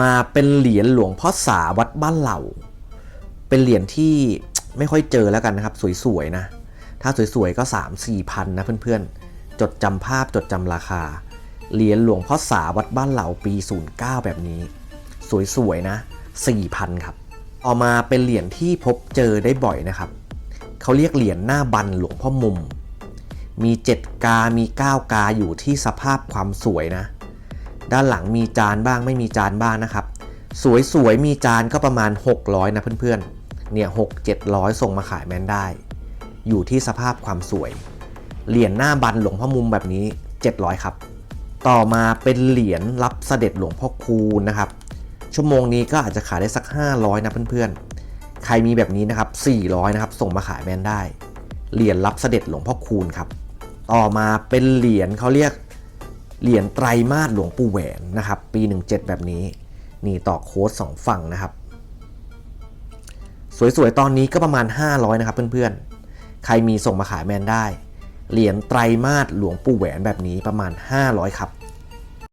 มาเป็นเหรียญหลวงพ่อสาวัดบ้านเหล่า เป็นเหรียญที่ไม่ค่อยเจอแล้วกันนะครับ สวยๆนะ ถ้าสวยๆก็ 3 4พันนะเพื่อนๆ จดจำภาพจดจำราคา เหรียญหลวงพ่อสาวัดบ้านเหล่าปี 09 แบบนี้ สวยๆนะ 4,000 ครับ ต่อมาเป็นเหรียญที่พบเจอได้บ่อยนะครับ เขาเรียกเหรียญหน้าบันหลวงพ่อมุม มี 7 กา มี 9 กาอยู่ที่สภาพความสวยนะ ด้านหลังมีจานบ้างไม่มีจานบ้างนะครับ สวยๆ มีจานก็ประมาณ 600 นะเพื่อนๆ เนี่ย6 700ส่งมาขายแมนได้ อยู่ที่สภาพความสวย เหรียญหน้าบันหลวงพ่อมุมแบบนี้ 700 ครับ ต่อมาเป็นเหรียญรับเสด็จหลวงพ่อคูณนะครับ ชั่วโมงนี้ก็อาจจะขายได้สัก 500 นะเพื่อนๆ ใครมีแบบนี้นะครับ 400 นะครับ ส่งมาขายแมนได้ เหรียญรับเสด็จหลวงพ่อคูณครับ ต่อมาเป็นเหรียญเขาเรียก เหรียญไตรมาสหลวงปู่แหวนนะครับ ปี 17 แบบนี้ นี่ต่อโค้ด2ฝั่งนะครับ สวยๆ ตอนนี้ก็ประมาณ 500 นะครับเพื่อนๆ ใครมีส่งมาขายแมนได้ เหรียญไตรมาสหลวงปู่แหวนแบบนี้ประมาณ 500 ครับ